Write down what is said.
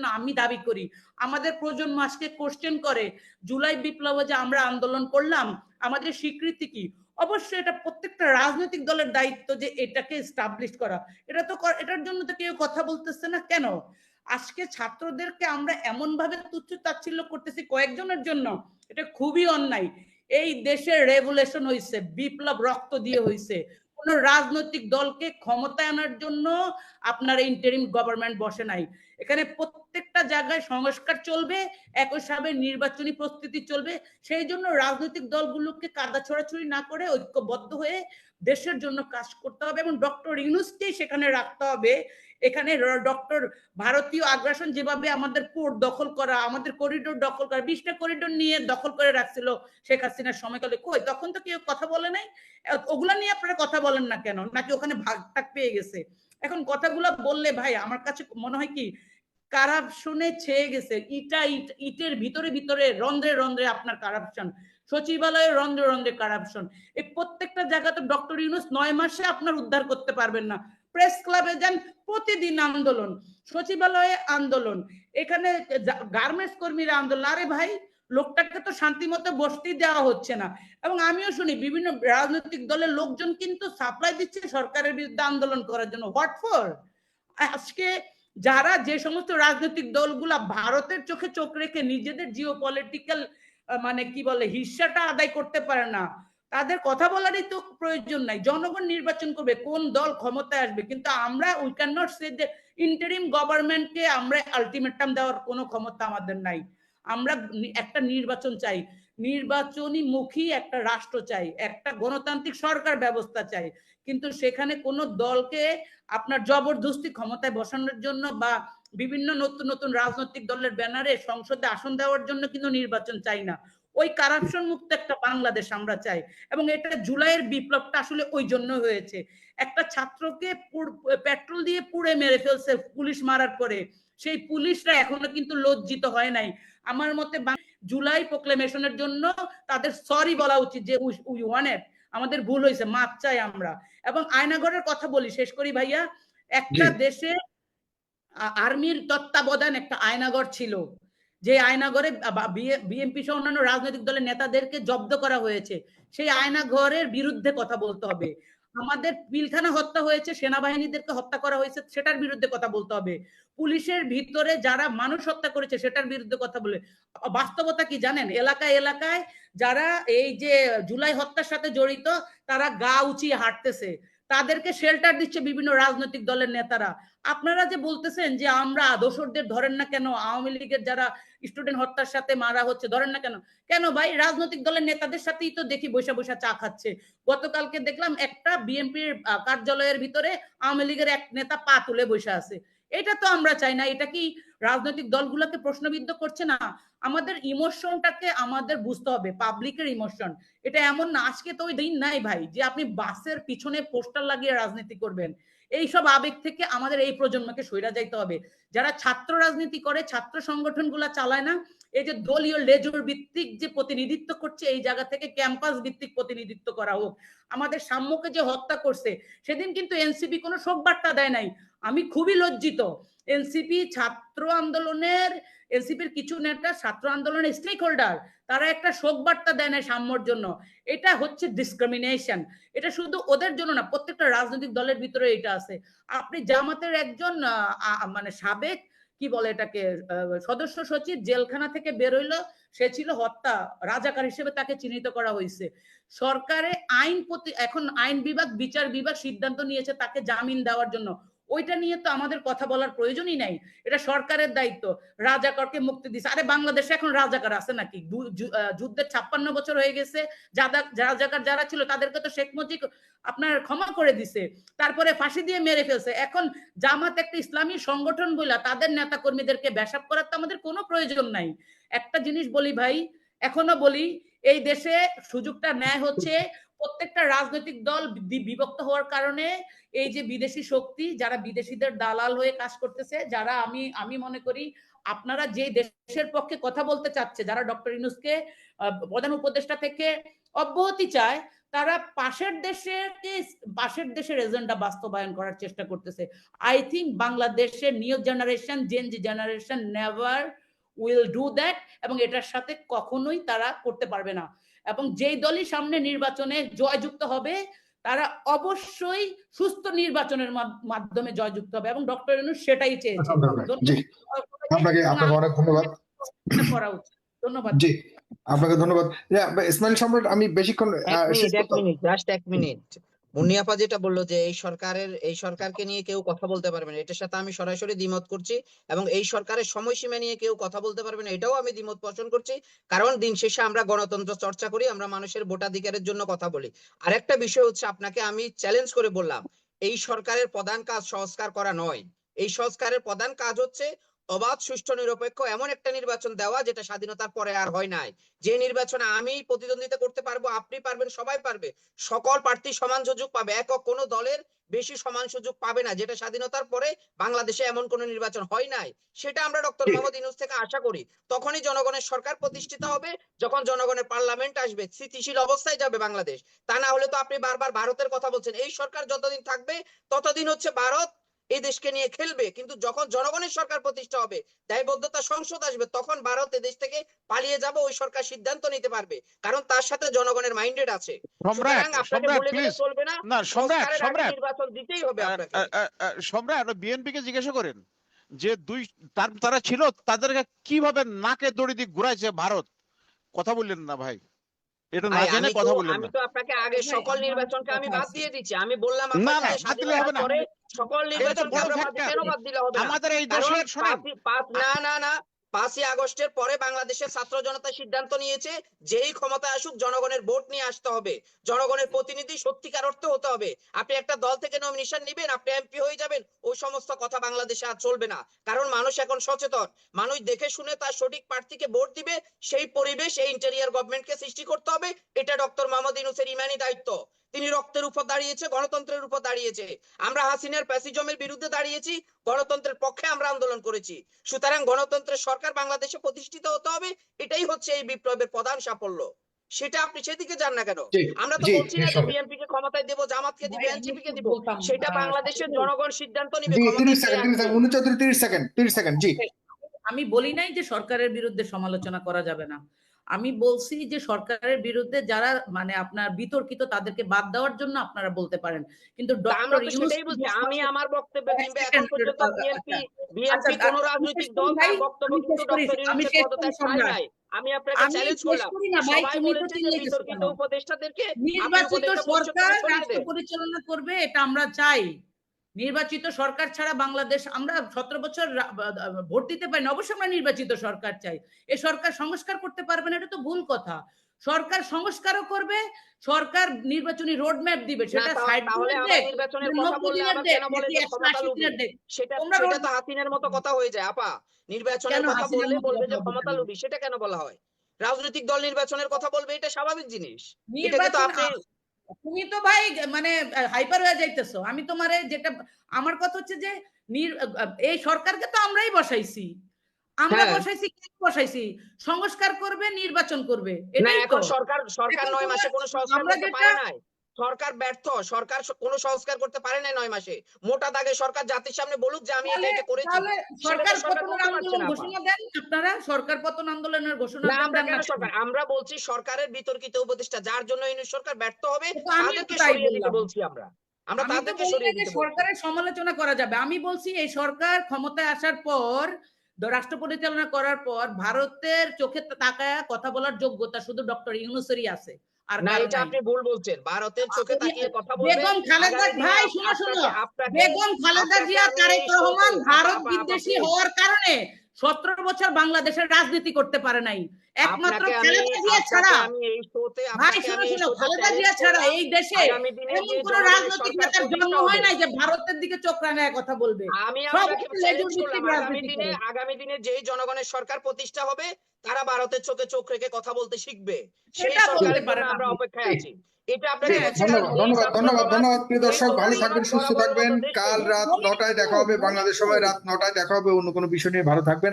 জন্য আমি দাবি করি। আমাদের প্রজন্ম আজকে কোশ্চেন করে, জুলাই বিপ্লবে যে আমরা আন্দোলন করলাম, আমাদের স্বীকৃতি কি? অবশ্যই এটা প্রত্যেকটা রাজনৈতিক দলের দায়িত্ব যে এটাকে স্টাবলিশ করা। এটা তো এটার জন্য তো কেউ কথা বলতেছে না। কেন? আজকে ছাত্রদেরকে আমরা এমন ভাবে তুচ্ছ তাচ্ছিল্য করতেছি কয়েকজনের জন্য, এটা খুবই অন্যায়। এই দেশে রেভুলেশন হয়েছে বিপ্লব রক্ত দিয়ে হয়েছে কোন রাজনৈতিক দলকে ক্ষমতায় আনার জন্য আপনার ইন্টারিম গভর্নমেন্ট বসে নাই। এখানে প্রত্যেকটা জায়গায় সংস্কার চলবে, একই সাথে নির্বাচনী প্রস্তুতি চলবে। সেই জন্য রাজনৈতিক দলগুলোকে কাদা ছড়াছড়ি না করে ঐক্যবদ্ধ হয়ে দেশের জন্য কাজ করতে হবে এবং ডক্টর ইউনুসকেই সেখানে রাখতে হবে। এখানে ডক্টর ভারতীয় আগ্রাসন যেভাবে আমাদের পোর্ট দখল করা, আমাদের করিডোর দখল করা, বিশটা করিডোর নিয়ে দখল করে রাখছিল শেখ হাসিনার সময়কালে। কই, তখন তো কেউ কথা বলে নাই? ওগুলা নিয়ে আপনারা কথা বলেন না কেন? নাকি ওখানে ভাগ টাক পেয়ে গেছে? এখন কথাগুলো বললে ভাই, আমার কাছে মনে হয় কি কারাপশনে ছেয়ে গেছে। ইটা, ইট, ইটের ভিতরে ভিতরে রন্ধ্রে রন্ধ্রে আপনার কারাপশন সচিবালয়ে রন্ধ্রে রন্ধ্রে কারাপশন এই প্রত্যেকটা জায়গাতে ডক্টর ইউনুস নয় মাসে আপনার উদ্ধার করতে পারবেন না। প্রেস ক্লাবে যান, প্রতিদিন আন্দোলন, সচিবালয়ে আন্দোলন। এখানে গার্মেন্টস কর্মীরা আন্দোলন। আরে ভাই, লোকটাকে তো শান্তি মতো বসতেই দেওয়া হচ্ছে না। এবং আমিও শুনি, বিভিন্ন রাজনৈতিক দলের লোকজন কিন্তু সাপ্লাই দিচ্ছে সরকারের বিরুদ্ধে আন্দোলন করার জন্য। হোয়াট ফর আজকে যারা যে সমস্ত রাজনৈতিক দলগুলা ভারতের চোখে চোখ রেখে নিজেদের জিও পলিটিক্যাল মানে কি বলে, হিস্সাটা আদায় করতে পারে না, তাদের কথা বলারই তো প্রয়োজন নাই। জনগণ নির্বাচন করবে, কোন দল ক্ষমতায় আসবে, কিন্তু আমরা উই ক্যান নট সে যে ইন্টারিম গভর্নমেন্টকে আমরা আলটিমেটাম দেওয়ার কোনো ক্ষমতা আমাদের নাই। আমরা একটা নির্বাচন চাই। নির্বাচনী মুখী একটা রাষ্ট্র চাই, একটা গণতান্ত্রিক সরকার ব্যবস্থা চাই। কিন্তু সেখানে কোনো দলকে আপনার জবরদস্তি ক্ষমতায় বসানোর জন্য বা বিভিন্ন নতুন নতুন রাজনৈতিক দলের ব্যানারে সংসদে আসন দেওয়ার জন্য কিন্তু নির্বাচন চাই না। ওই কারাপশন মুক্ত একটা বাংলাদেশ আমরা চাই। এবং এটা জুলাইয়ের বিপ্লবটা আসলে ওই জন্য হয়েছে। একটা ছাত্রকে পেট্রোল দিয়ে পুড়ে মেরে ফেলছে পুলিশ মারার পরে। সেই পুলিশরা এখনও কিন্তু লজ্জিত হয় নাই। আমার মতে জুলাই প্রোক্লেমেশনের জন্য তাদের সরি বলা উচিত যে উই ওয়ানেট আমাদের ভুল হয়েছে মাপ চাই আমরা। এবং আয়নাগরের কথা বলি শেষ করি ভাইয়া। একটা দেশে আর্মির তত্ত্বাবধান একটা আয়নাগর ছিল যে আয়নাগরে বিএনপি সহ অন্যান্য রাজনৈতিক দলের নেতাদেরকে জব্দ করা হয়েছে। সেই আয়নাঘরের বিরুদ্ধে কথা বলতে হবে। আমাদের পিলখানা হত্যা হয়েছে, সেনাবাহিনীদেরকে হত্যা করা হয়েছে, সেটার বিরুদ্ধে কথা বলতে হবে। পুলিশের ভিতরে যারা মানুষ হত্যা করেছে, সেটার বিরুদ্ধে কথা বলে। বাস্তবতা কি জানেন? এলাকায় এলাকায় যারা এই যে জুলাই হত্যার সাথে জড়িত, তারা গা উঁচিয়ে হাঁটতেছে। তাদেরকে শেল্টার দিচ্ছে বিভিন্ন রাজনৈতিক দলের নেতারা। আপনারা যে বলতেছেন যে আমরা দোসরদের ধরেন না কেন, আওয়ামী লীগের যারা স্টুডেন্ট হত্যার সাথে মারা হচ্ছে, ধরেন না কেন? কেন ভাই? রাজনৈতিক দলের নেতাদের সাথেই তো দেখি বৈশা বৈশা চা খাচ্ছে। গতকালকে দেখলাম একটা বিএনপির কার্যালয়ের ভিতরে আওয়ামী লীগের এক নেতা পা তুলে বসে আছে। এটা তো আমরা চাই না। এটা কি রাজনৈতিক দলগুলোকে প্রশ্নবিদ্ধ করছে না, আমাদের ইমোশনটাকে আমাদের বুঝতে হবে, পাবলিকের ইমোশন। এটা এমন না, আজকে তো ওই দিন নাই ভাই, যে আপনি বাসের পিছনে পোস্টার লাগিয়ে রাজনীতি করবেন। এইসব আবেগ থেকে আমাদের এই প্রজন্মকে সইরা যাইতে হবে। যারা ছাত্র রাজনীতি করে, ছাত্র সংগঠনগুলা চালায় না, এই যে দলীয় লেজুর ভিত্তিক যে প্রতিনিধিত্ব করছে, এই জায়গা থেকে ক্যাম্পাস ভিত্তিক প্রতিনিধিত্ব করা হোক। আমাদের সাম্যকে যে হত্যা করছে, সেদিন কিন্তু এনসিপি কোনো শোক বার্তা দেয় নাই। আমি খুবই লজ্জিত এনসিপি ছাত্র আন্দোলনের, এনসিপির কিছু নেতা ছাত্র আন্দোলনের স্টেক হোল্ডার তারা একটা শোক বার্তা দেয় না সাম্যর জন্য। এটা হচ্ছে ডিসক্রিমিনেশন এটা শুধু ওদের জন্য না, প্রত্যেকটা রাজনৈতিক দলের ভিতরে এটা আছে। আপনি জামাতের একজন মানে সাবেক, কি বলে এটাকে সদস্য সচিব জেলখানা থেকে বেরোইলো সে ছিল হত্যা, রাজাকার হিসেবে তাকে চিহ্নিত করা হয়েছে সরকারে আইন প্রতি, এখন আইন বিভাগ, বিচার বিভাগ সিদ্ধান্ত নিয়েছে তাকে জামিন দেওয়ার জন্য। ওইটা নিয়ে তো আমাদের কথা বলার প্রয়োজনই নাই। এটা সরকারের দায়িত্ব। রাজাকারকে মুক্তি দিছে। আরে, বাংলাদেশে এখন রাজাকার আছে নাকি? যুদ্ধের ছাপ্পান্ন বছর হয়ে গেছে। যারা রাজাকার যারা ছিল, তাদেরকে তো শেখ মুজিব আপনার ক্ষমা করে দিছে। তারপরে ফাঁসি দিয়ে মেরে ফেলছে। এখন জামাত একটা ইসলামী সংগঠন বইলা তাদের নেতা কর্মীদেরকে ব্যাসাপ করার তো আমাদের কোনো প্রয়োজন নাই। একটা জিনিস বলি ভাই, এখনও বলি এই দেশে সুযোগটা ন্যায় হচ্ছে। প্রত্যেকটা রাজনৈতিক দল বিভক্ত হওয়ার কারণে এই যে বিদেশি শক্তি, যারা বিদেশিদের দালাল হয়ে কাজ করতেছে, যারা আমি আমি মনে করি আপনারা যে দেশের পক্ষে কথা বলতে চাচ্ছে, যারা ডক্টর ইনুসকে প্রধান উপদেষ্টা থেকে অব্যাহতি চায়, তারা পাশের দেশের পাশের দেশের এজেন্ডা বাস্তবায়ন করার চেষ্টা করতেছে। আই থিঙ্ক বাংলাদেশের new generation gen generation never will do that এবং এটার সাথে কখনোই তারা করতে পারবে না। এবং যেই দলই সামনে নির্বাচনে জয়যুক্ত হবে তারা অবশ্যই সুস্থ নির্বাচনের মাধ্যমে জয়যুক্ত হবে এবং ডক্টর ইউনুস সেটাই চেয়েছে আপনাকে আপনাকে অনেক ধন্যবাদ। করা উচিত। ধন্যবাদ। জি আপনাকে ধন্যবাদ। ইসমাইল সম্রাট আমি বেশিক্ষণ এক মিনিট জাস্ট এক মিনিট। মুন্নিয়াপা যেটা বলল যে, এই সরকারের, এই সরকারকে নিয়ে কেউ কথা বলতে পারবে না। এটার সাথে আমি সরাসরি দ্বিমত করছি এবং এই সরকারের সময়সীমা নিয়ে কেউ কথা বলতে পারবে না, এটাও আমি দ্বিমত পোষণ করছি। কারণ দিন শেষে আমরা গণতন্ত্র চর্চা করি, আমরা মানুষের ভোটাধিকারের জন্য কথা বলি। আরেকটা বিষয় হচ্ছে আপনাকে আমি চ্যালেঞ্জ করে বললাম, এই সরকারের প্রধান কাজ সংস্কার করা নয়। এই সংস্কারের প্রধান কাজ হচ্ছে অবাধ সুষ্ঠু নিরপেক্ষ এমন একটা নির্বাচন দেওয়া যেটা স্বাধীনতার পরে আর হয় নাই। যে নির্বাচনে আমি প্রতিদ্বন্দ্বিতা করতে পারব আপনি পারবেন সবাই পারবে। সকল প্রার্থী সমান সুযোগ পাবে একক কোনো দলের বেশি সমান সুযোগ পাবে না। যেটা স্বাধীনতার পরে বাংলাদেশে এমন কোনো নির্বাচন হয় নাই সেটা আমরা ডক্টর মোহাম্মদ ইউনূস থেকে আশা করি। তখনই জনগণের সরকার প্রতিষ্ঠিত হবে যখন জনগণের পার্লামেন্ট আসবে স্থিতিশীল অবস্থায় যাবে বাংলাদেশ। তা না হলে তো আপনি বারবার ভারতের কথা বলছেন। এই সরকার যতদিন থাকবে ততদিন হচ্ছে ভারত এই দেশকে নিয়ে খেলবে। কিন্তু যখন জনগণের সরকার প্রতিষ্ঠা হবে দায়বদ্ধতা সংসদ আসবে তখন ভারত এদেশ থেকে পালিয়ে যাবে ওই সরকার সিদ্ধান্ত নিতে পারবে। কারণ তার সাথে জনগণের মাইন্ডেড আছে। সম্রাট চলবে না। নির্বাচন দিতেই হবে বিএনপি কে জিজ্ঞাসা করেন যে দুই তার তারা ছিল তাদেরকে কীভাবে নাকে দড়ি দিয়ে ঘুরাইছে ভারত? কথা বললেন না ভাই। এটা না জেনে আমি কথা বললেন আমি তো আপনাকে আগে সকল নির্বাচনকে আমি বাদ দিয়ে দিচ্ছি। আমি বললাম না, আপনাকে না, বাদ দিলে হবে না। সকল আমরা কেন বাদ দিলে হবে আমাদের এই দেশের শোনেন না না না। পাঁচই আগস্টের পরে বাংলাদেশের ছাত্র জনতা সিদ্ধান্ত নিয়েছে, যেই ক্ষমতায় আসুক জনগণের ভোট নিয়ে আসতে হবে। জনগণের প্রতিনিধি সত্যিকার অর্থে হতে হবে। আপনি একটা দল থেকে নমিনেশন নিবেন, আপনি এমপি হয়ে যাবেন, ওই সমস্ত কথা বাংলাদেশে আর চলবে না। কারণ মানুষ এখন সচেতন। মানুষ দেখে শুনে তার সঠিক প্রার্থীকে ভোট দিবে, সেই পরিবেশ, এই ইন্টেরিয়ার গভর্নমেন্টকে সৃষ্টি করতে হবে, এটা ডক্টর মোহাম্মদ ইউনূসের ইমানি দায়িত্ব। তিনি রক্তের উপর দাঁড়িয়েছে গণতন্ত্রের উপর দাঁড়িয়েছে। আমরা হাসিনার প্যাসিজমের বিরুদ্ধে দাঁড়িয়েছি গণতন্ত্রের পক্ষে আমরা আন্দোলন করেছি। সুতরাং গণতন্ত্রের সরকার বাংলাদেশে প্রতিষ্ঠিত হতে হবে এটাই হচ্ছে এই বিপ্লবের প্রধান সাফল্য। সেটা আপনি সেদিকে যান না কেন? আমরা তো বলছি না যে বিএনপি কে ক্ষমতায় দেবো জামাতকে দিব এনসিপি কে দিব। সেটা বাংলাদেশের জনগণ সিদ্ধান্ত নিবে জি ক্ষমতায় তিরিশ কে সেকেন্ড তিরিশ আসবে। সেকেন্ড উনিশ চৌধুরী তিরিশ সেকেন্ড তিরিশ সেকেন্ড জি। আমি বলি নাই যে সরকারের বিরুদ্ধে সমালোচনা করা যাবে না। আমি বলছি যে সরকারের বিরুদ্ধে যারা মানে আপনার বিতর্কিত তাদেরকে বাদ দেওয়ার জন্য আপনারা বলতে পারেন। কিন্তু আমি আমার বক্তব্যে আচ্ছা, আচ্ছা, আচ্ছা, কোন রাজনৈতিক দল তার বক্তব্য কিন্তু ডক্টর আমি আপনাকে চ্যালেঞ্জ করলাম। সবাই বলেছে যে বিতর্কিত উপদেষ্টাদেরকে নির্বাচিত সরকার রাষ্ট্র পরিচালনা করবে এটা আমরা চাই। নির্বাচিত সরকার ছাড়া বাংলাদেশ আমরা সতেরো বছর ভোট দিতে পারি না অবশ্যই আমরা নির্বাচিত সরকার চাই। এ সরকার সংস্কার করতে পারবে না এটা তো ভুল কথা। সরকার সংস্কারও করবে সরকার নির্বাচনী রোড ম্যাপ দিবে সেটা দেখ সেটা তো হাসিনের মতো কথা হয়ে যায় আপা। নির্বাচনের কথা বললে বলবে যে ক্ষমতা? লুবি সেটা কেন বলা হয়? রাজনৈতিক দল নির্বাচনের কথা বলবে এটা স্বাভাবিক জিনিস। এটাকে তো আপনি তুমি তো ভাই মানে হাইপার হয়ে যাইতেছো। আমি তোমারে যেটা আমার কথা হচ্ছে যে নির- এই সরকারকে তো আমরাই বসাইছি। আমরা হ্যাঁ। বসাইছি বসাইছি? সংস্কার করবে নির্বাচন করবে। এখন সরকার সরকার নয় মাসে কোনো সংস্কার করতে পারে নাই। সরকার ব্যর্থ সরকার কোনো সংস্কার করতে পারে না নয় মাসে। মোটা দাগে সরকার জাতির সামনে বলুক যে আমি এটা এটা করেছি। সরকার পারছে আন্দোলন ঘোষণা দেন আপনারা? সরকার পতন আন্দোলনের ঘোষণা আমরা কেন না সরকার? আমরা বলছি সরকারের বিতর্কিত উপদেষ্টা যার জন্য এই সরকার ব্যর্থ হবে তাদেরকে সরিয়ে দিতে বলছি আমরা। আমরা তাদেরকে সরিয়ে দিতে সরকারের সমালোচনা করা যাবে। আমি বলছি এই সরকার ক্ষমতায় আসার পর রাষ্ট্র পরিচালনা করার পর ভারতের চোখে তাকায় কথা বলার যোগ্যতা শুধু ডক্টর ইউনুসেরই আছে। আর না এটা আপনি ভুল বলছেন। ভারতের চোখে তাকিয়ে কথা বলবেন বেগম খালেদা ভাই শোনো শুনো। বেগম খালেদা জিয়া তারেক রহমান ভারত বিদ্বেষী হওয়ার কারণে সতেরো বছর বাংলাদেশের রাজনীতি করতে পারে নাই। একমাত্র খালেদা জিয়া ছাড়া। আমি এই শোতে ভাই আপনাকে শুনো আমি এই শুনো শোতে খালেদা জিয়া ছাড়া এই দেশে আগামী দিনে এমন যে কোন জনগণের রাজনৈতিক সরকার নেতার জন্ম প্রতিষ্ঠা হয় হবে। নাই যে ভারতের দিকে চোখ রাঙায় কথা বলবে। আমি সব আপনাকে হচ্ছে চ্যালেঞ্জ লেজুর করলাম ভিত্তিক আগামী দিনে করে। আগামী দিনে যেই জনগণের সরকার প্রতিষ্ঠা হবে তারা ভারতের চোখে চোখ রেখে কথা বলতে শিখবে। সেটা বলতে সরকারের আমরা অপেক্ষায় আছি। এটা আপনাকে হ্যাঁ, ধন্যবাদ ধন্যবাদ ধন্যবাদ প্রিয় দর্শক ভালো থাকবেন সুস্থ থাকবেন। কাল রাত নটায় দেখা হবে বাংলাদেশ সময় রাত নটায় দেখা হবে অন্য কোনো বিষয় নিয়ে ভালো থাকবেন।